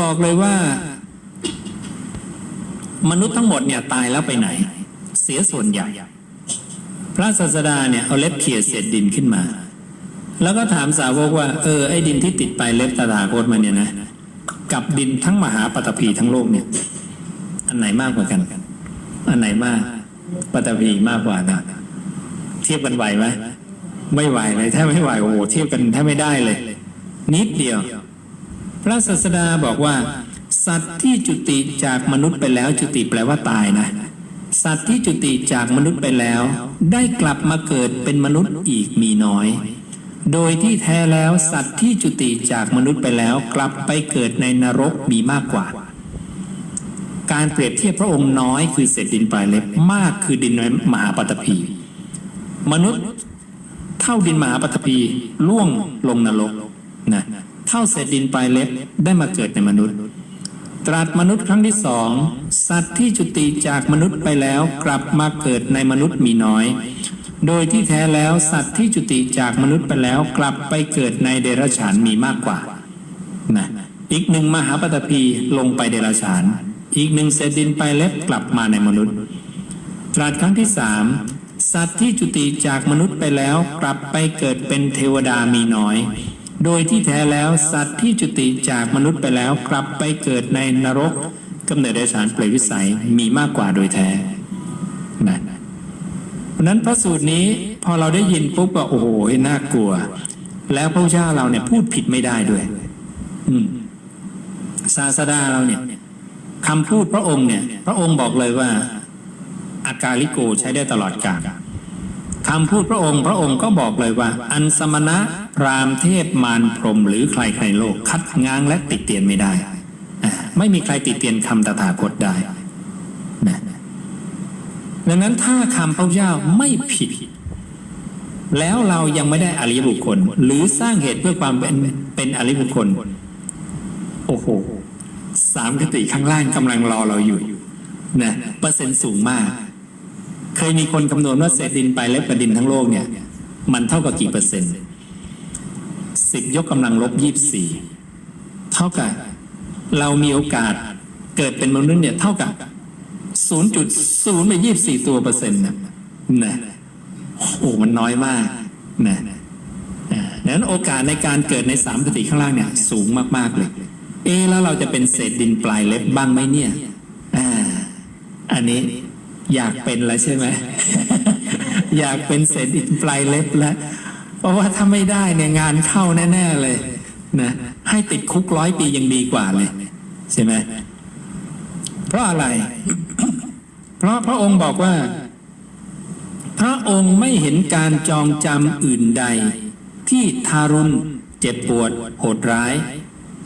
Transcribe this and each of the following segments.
บอกเลยว่า มนุษย์ทั้งหมดเนี่ยตายแล้วไปไหน เสียส่วนใหญ่พระศาสดาเนี่ยเอาเล็บเขี่ยเศษดินขึ้นมา แล้วก็ถามสาวกว่า เออไอ้ดินที่ติดไปเล็บตถาคตมาเนี่ยนะกับดินทั้งมหาปฐพีทั้งโลกเนี่ย อันไหนมากกว่ากัน อันไหนมากปฐพีมากกว่านะเทียบกันไหวไหมไม่ไหวเลยถ้าไม่ไหวโอ้โหเทียบกันแทบไม่ได้เลย นิดเดียว ระศาสดาบอกว่า สัตว์ที่จุติจากมนุษย์ไปแล้วจุติแปลว่าตายนะ สัตว์ที่จุติจากมนุษย์ไปแล้ว ได้กลับมาเกิดเป็นมนุษย์อีกมีน้อย โดยที่แท้แล้วสัตว์ที่จุติจากมนุษย์ไปแล้ว กลับไปเกิดในนรกมีมากกว่า การเปรียบเทียบพระองค์น้อยคือเศษดินปลายเล็บมากคือดินในมหาปฐพีมนุษย์เท่าดินมหาปฐพีล่วงลงนรกนะ เท่าเศษดินปลายเล็บได้มาเกิดในมนุษย์ ตรัสมนุษย์ครั้งที่สองสัตว์ที่จุติจากมนุษย์ไปแล้วกลับมาเกิดในมนุษย์มีน้อย โดยที่แท้แล้วสัตว์ที่จุติจากมนุษย์ไปแล้วกลับไปเกิดในเดรัจฉานมีมากกว่านะอีกหนึ่งมหาปฐพีลงไปเดรัจฉาน อีกหนึ่งเศษดินไปเล็บกลับมาในมนุษย์ ตรัสครั้งที่สามสัตว์ที่จุติจากมนุษย์ไปแล้วกลับไปเกิดเป็นเทวดามีน้อย โดยที่แท้แล้วสัตว์ที่จุติจากมนุษย์ไปแล้วกลับไปเกิดในนรกกำเนิดเดรัจฉานเปรตวิสัยมีมากกว่าโดยแท้นะเพราะนั้นพระสูตรนี้พอเราได้ยินปุ๊บก็โอ้โหน่ากลัว แล้วพระเจ้าเราเนี่ยพูดผิดไม่ได้ด้วย อืมศาสดาเราเนี่ยคำพูดพระองค์เนี่ย พระองค์บอกเลยว่า อากาลิโกใช้ได้ตลอดกาล คำพูดพระองค์พระองค์ก็บอกเลยว่า อันสมณะพรามเทพมารพรหมหรือใครใครโลกคัดง้างและติดเตียนไม่ได้ ไม่มีใครติดเตียนคำตถาคตได้นะดังนั้นถ้าคำพระเจ้าไม่ผิด แล้วเรายังไม่ได้อริยบุคคล หรือสร้างเหตุเพื่อความเป็นเป็นอริยบุคคล โอ้โหสามคติข้างล่างกำลังรอเราอยู่นะเปอร์เซ็นต์สูงมาก เคยมีคนคำนวณว่าเศษดินไปเล็บกับดินทั้งโลกเนี่ย มันเท่ากับกี่เปอร์เซ็นต์สิบยกกำลังลบยี่สี่เท่ากับ เรามีโอกาสเกิดเป็นมนุษย์เนี่ยเท่ากับศูนย์จุดศูนย์ไปยี่สี่ตัวเปอร์เซ็นต์นะนะโอ้มันน้อยมากนะดังนั้นโอกาสในการเกิดในสามคติข้างล่างเนี่ยสูงมากๆเลย เอแล้วเราจะเป็นเศษดินปลายเล็บบ้างไหมเนี่ย อ่า อันนี้ อยากเป็นแล้วใช่ไหมอยากเป็นเศษดินปลายเล็บแล้ว เพราะว่าถ้าไม่ได้เนี่ยงานเข้าแน่ ๆเลยนะให้ติดคุกร้อยปียังดีกว่าเลยใช่ไหมเพราะอะไร เพราะพระองค์บอกว่า พระองค์ไม่เห็นการจองจำอื่นใด ที่ทารุณเจ็บปวด โหดร้าย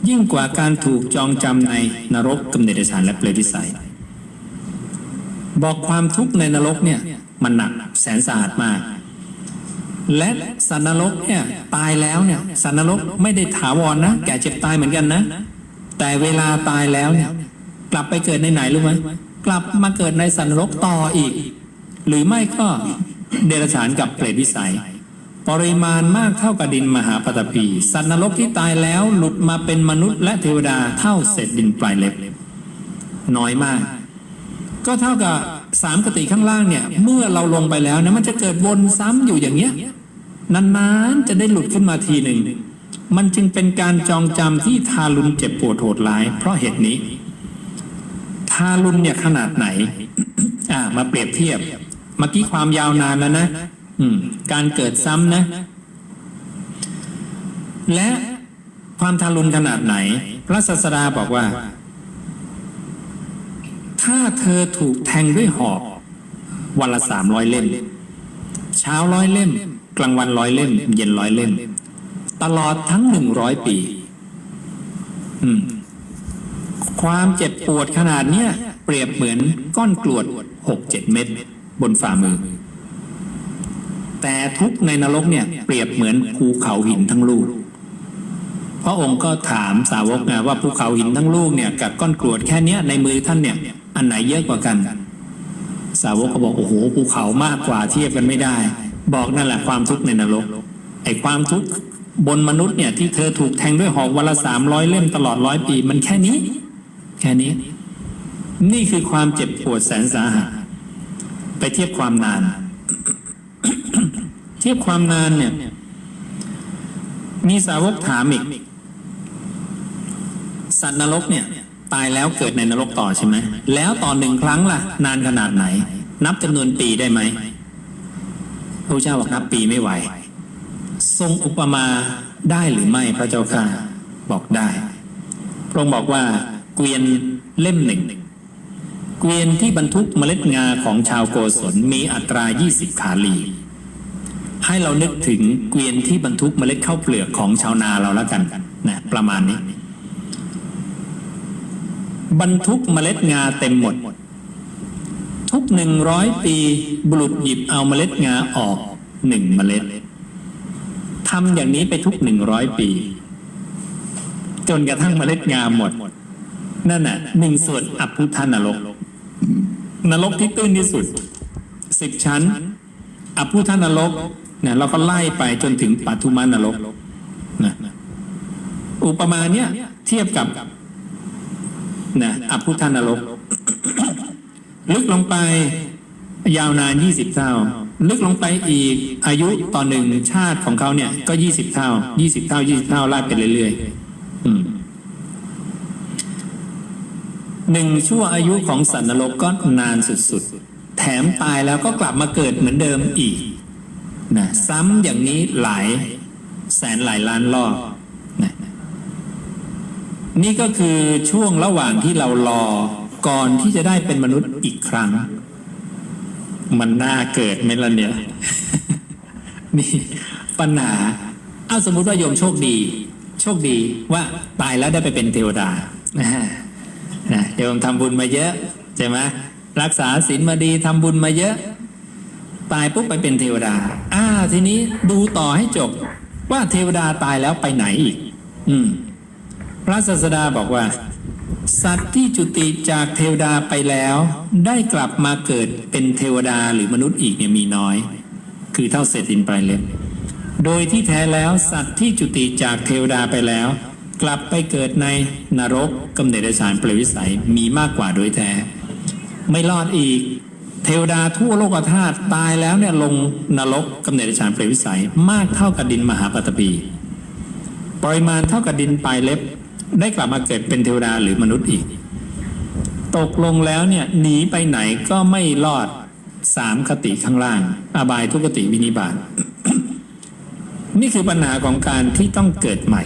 ยิ่งกว่าการถูกจองจำในนรกกำเนิดเดรัจฉานและเปรตวิสัย บอกความทุกข์ในนรกเนี่ยมันหนักแสนสาหัสมาก และสัตว์นรกเนี่ยตายแล้วเนี่ยสัตว์นรกไม่ได้ถาวรนะแก่เจ็บตายเหมือนกันนะ แต่เวลาตายแล้วเนี่ยกลับไปเกิดในไหนรู้ไหมกลับมาเกิดในสัตว์นรกต่ออีก หรือไม่ก็เดรัจฉานกับเปรตวิสัย ปริมาณมากเท่ากับดินมหาปฐพีสัตว์นรกที่ตายแล้วหลุดมาเป็นมนุษย์และเทวดาเท่าเศษดินปลายเล็บน้อยมาก ก็เท่ากับสามกติข้างล่างเนี่ย เมื่อเราลงไปแล้วนะมันจะเกิดวนซ้ำอยู่อย่างเงี้ยนานๆจะได้หลุดขึ้นมาทีหนึ่ง มันจึงเป็นการจองจำที่ทารุณเจ็บปวดโหดร้าย เพราะเหตุนี้ ทารุณเนี่ยขนาดไหน อ่า มาเปรียบเทียบ เมื่อกี้ความยาวนานแล้วนะอืม การเกิดซ้ำนะ และความทารุณขนาดไหน พระศาสดาบอกว่า ถ้าเธอถูกแทงด้วยหอก วันละสามร้อยเล่ม เช้าร้อยเล่ม กลางวันร้อยเล่ม เย็นร้อยเล่ม ตลอดทั้งหนึ่งร้อยปี ความเจ็บปวดขนาดเนี้ยเปรียบเหมือนก้อนกรวดหกเจ็ดเม็ดบนฝ่ามือ แต่ทุกในนรกเนี่ย เปรียบเหมือนภูเขาหินทั้งลูกพระองค์ก็ถามสาวกไงว่าภูเขาหินทั้งลูกเนี่ยกับก้อนกรวดแค่เนี้ยในมือท่านเนี่ย อันไหนเยอะกว่ากัน สาวกก็บอกโอ้โหภูเขามากกว่าเทียบกันไม่ได้ บอกนั่นแหละความทุกข์ในนรกไอ้ความทุกข์บนมนุษย์เนี่ยที่เธอถูกแทงด้วยหอกวันละสามร้อยเล่มตลอดร้อยปีมันแค่นี้ แค่นี้ นี่คือความเจ็บปวดแสนสาหัสไปเทียบความนาน เทียบความนานเนี่ย มีสาวกถามอีกสัตว์นรกเนี่ย ตายแล้วเกิดในนรกต่อใช่ไหมแล้วต่อหนึ่งครั้งล่ะ นานขนาดไหน นับจำนวนปีได้ไหมพระเจ้าบอกนับปีไม่ไหว ทรงอุปมาได้หรือไม่พระเจ้าค่ะบอกได้ พระองค์บอกว่าเกวียนเล่มหนึ่งเกวียนที่บรรทุกเมล็ดงาของชาวโกศลมีอัตรา 20 ขาลี ให้เรานึกถึงเกวียนที่บรรทุกเมล็ดข้าวเปลือกของชาวนาเราแล้วกันนะประมาณนี้ บรรทุกเมล็ดงาเต็มหมด ทุกหนึ่งร้อยปีบุรุษหยิบเอาเมล็ดงาออกหนึ่งเมล็ดทำอย่างนี้ไปทุกหนึ่งร้อยปี จนกระทั่งเมล็ดงาหมด นั่นน่ะหนึ่งส่วนอัพุทธนรก นรกที่ตื้นที่สุดสิบชั้น อัพุทธนรกเนี่ยเราก็ไล่ไปจนถึงปัทุมานรกนะอุปมาเนี่ยเทียบกับ นะอัพพุทธานรก ลึกลงไปยาวนาน20เท่า ลึกลงไปอีกอายุต่อหนึ่งชาติของเขาเนี่ย ก็20เท่า20เท่า20เท่าไล่ไปเรื่อยๆหนึ่งชั่วอายุของสัตว์นรกก็นานสุดๆ แถมตายแล้วก็กลับมาเกิดเหมือนเดิมอีกนะซ้ำอย่างนี้หลายแสนหลายล้านรอบ นี่ก็คือช่วงระหว่างที่เรารอก่อนที่จะได้เป็นมนุษย์อีกครั้ง มันน่าเกิดไหมล่ะเนี่ยนี่ปัญหาเอาสมมุติว่าโยมโชคดี โชคดีว่าตายแล้วได้ไปเป็นเทวดานะฮะนะโยมทำบุญมาเยอะใช่ไหมรักษาศีลมาดีทำบุญมาเยอะ ตายปุ๊บไปเป็นเทวดา อ่า ทีนี้ดูต่อให้จบว่าเทวดาตายแล้วไปไหนอีก อืม พระศาสดาบอกว่า สัตว์ที่จุติจากเทวดาไปแล้ว ได้กลับมาเกิดเป็นเทวดาหรือมนุษย์อีกเนี่ยมีน้อย คือเท่าเศษดินปลายเล็บโดยที่แท้แล้วสัตว์ที่จุติจากเทวดาไปแล้ว กลับไปเกิดในนรกกำเนิดเดรัจฉานเปรวิสัยมีมากกว่าโดยแท้ ไม่รอดอีก เทวดาทั่วโลกธาตุตายแล้วเนี่ยลงนรกกำเนิดเดรัจฉานเปรวิสัยมากเท่ากับดินมหาปฐพีปริมาณเท่ากับดินปลายเล็บ ได้กลับมาเกิดเป็นเทวดาหรือมนุษย์อีก ตกลงแล้วเนี่ยหนีไปไหนก็ไม่รอดสามคติข้างล่าง อบายทุกติวินิบาตนี่คือปัญหาของการที่ต้องเกิดใหม่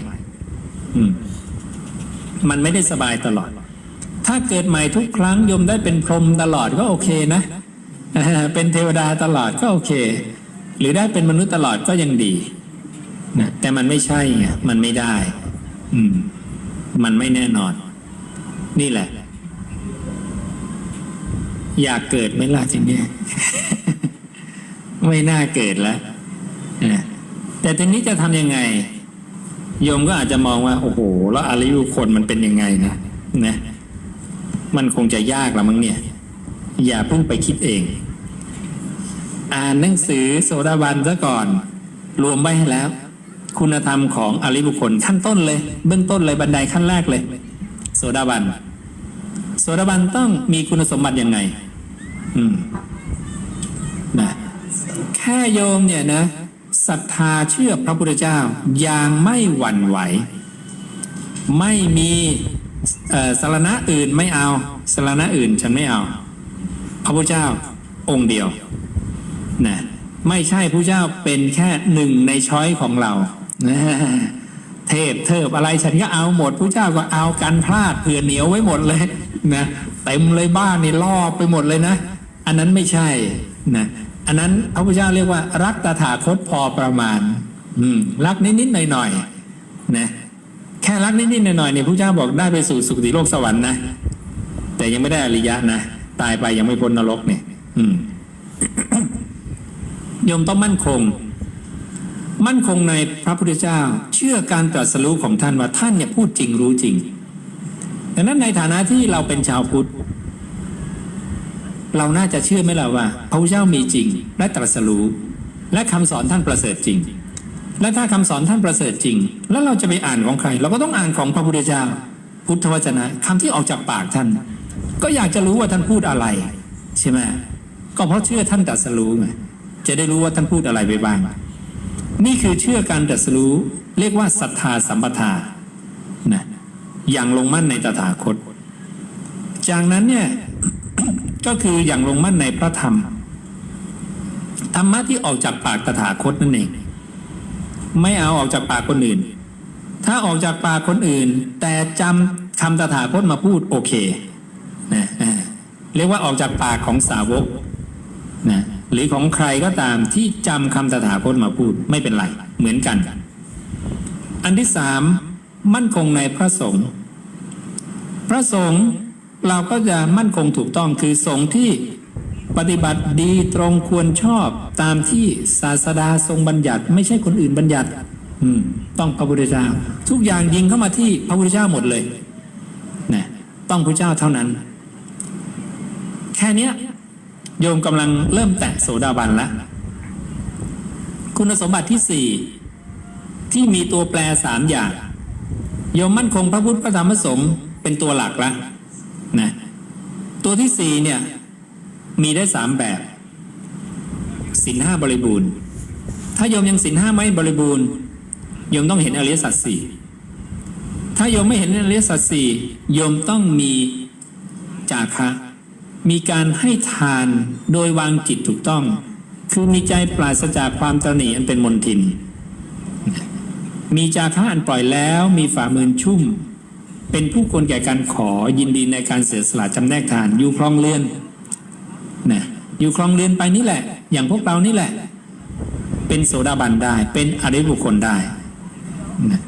มันไม่ได้สบายตลอด ถ้าเกิดใหม่ทุกครั้งยมได้เป็นพรหมตลอดก็โอเคนะเป็นเทวดาตลอดก็โอเค หรือได้เป็นมนุษย์ตลอดก็ยังดีนะแต่มันไม่ใช่ไงมันไม่ได้ อืม มันไม่แน่นอน นี่แหละ อยากเกิดไหมล่ะทีนี้ไม่น่าเกิดแล้วนะแต่ทีนี้จะทำยังไง โยมก็อาจจะมองว่า โอ้โห แล้วอายุคนมันเป็นยังไงนะนะ มันคงจะยากละมั้งเนี่ย อย่าเพิ่งไปคิดเอง อ่านหนังสือโสดาบันซะก่อน รวมไว้ให้แล้ว คุณธรรมของอริบุคคลขั้นต้นเลย เบื้องต้นเลยบันไดขั้นแรกเลย โสดาบันโสดาบันต้องมีคุณสมบัติยังไง อืมนะแค่โยมเนี่ยนะศรัทธาเชื่อพระพุทธเจ้าอย่างไม่หวั่นไหว ไม่มีสารณะอื่นไม่เอาสารณะอื่นฉันไม่เอา พระพุทธเจ้าองค์เดียวนะไม่ใช่พระเจ้าเป็นแค่หนึ่งในช้อยของเรา นะเทพเทิบอะไรฉันก็เอาหมดพระเจ้าก็เอากันพลาดเผื่อเหนียวไว้หมดเลยนะเต็มเลยบ้านนี่ล่อบไปหมดเลยนะ อันนั้นไม่ใช่นะอันนั้นพระพุทธเจ้าเรียกว่า รักตถาคตพอประมาณ อืมรักนิดๆหน่อยๆนะแค่รักนิดๆหน่อยๆเนี่ยพระเจ้าบอกได้ไปสู่สุคติโลกสวรรค์นะแต่ยังไม่ได้อริยะนะตายไปยังไม่พ้นนรกเนี่ย อืมโยมต้องมั่นคง มั่นคงในพระพุทธเจ้า เชื่อการตรัสรู้ของท่านว่าท่านเนี่ยพูดจริงรู้จริงดังนั้นในฐานะที่เราเป็นชาวพุทธ เราน่าจะเชื่อไหมล่ะว่าพระพุทธเจ้ามีจริง และตรัสรู้ และคำสอนท่านประเสริฐจริง และถ้าคำสอนท่านประเสริฐจริง แล้วเราจะไปอ่านของใคร เราก็ต้องอ่านของพระพุทธเจ้า พุทธวจนะคำที่ออกจากปากท่าน ก็อยากจะรู้ว่าท่านพูดอะไร ใช่ไหมก็เพราะเชื่อท่านตรัสรู้ไงจะได้รู้ว่าท่านพูดอะไรไปบ้าง นี่คือเชื่อการตรัสรู้ เรียกว่าศรัทธาสัมปทานะอย่างลงมั่นในตถาคต จากนั้นเนี่ยก็คืออย่างลงมั่นในพระธรรม ธรรมะที่ออกจากปากตถาคตนั่นเอง ไม่เอาออกจากปากคนอื่น ถ้าออกจากปากคนอื่น แต่จำคำตถาคตมาพูดโอเคนะเรียกว่าออกจากปากของสาวกนะ หรือของใครก็ตามที่จำคำตถาคตมาพูดไม่เป็นไร เหมือนกัน อันที่สามมั่นคงในพระสงฆ์พระสงฆ์เราก็จะมั่นคงถูกต้องคือสงฆ์ที่ปฏิบัติดีตรงควรชอบตามที่ศาสดาทรงบัญญัติ ไม่ใช่คนอื่นบัญญัติอืมต้องพระพุทธเจ้า ทุกอย่างยิงเข้ามาที่พระพุทธเจ้าหมดเลยนะต้องพระเจ้าเท่านั้น แค่เนี้ย โยมกำลังเริ่มแตะโสดาบันแล้วคุณสมบัติที่สี่ที่มีตัวแปรสามอย่าง โยมมั่นคงพระพุทธพระธรรมพระสงฆ์เป็นตัวหลักละนะตัวที่สี่เนี่ยมีได้สามแบบสินห้าบริบูรณ์ ถ้าโยมยังสินห้าไม่บริบูรณ์โยมต้องเห็นอริยสัจสี่ถ้าโยมไม่เห็นอริยสัจสี่โยมต้องมีจาคะ มีการให้ทานโดยวางจิตถูกต้อง คือมีใจปราศจากความตระหนี่อันเป็นมนทิน มีจาคะอันปล่อยแล้วมีฝ่ามือชุ่ม เป็นผู้ควรแก่การขอยินดีในการเสียสละจำแนกทานอยู่คลองเรือนนะอยู่คลองเรือนไปนี่แหละ อย่างพวกเรานี่แหละ เป็นโสดาบันได้เป็นอริบุคคลได้นะ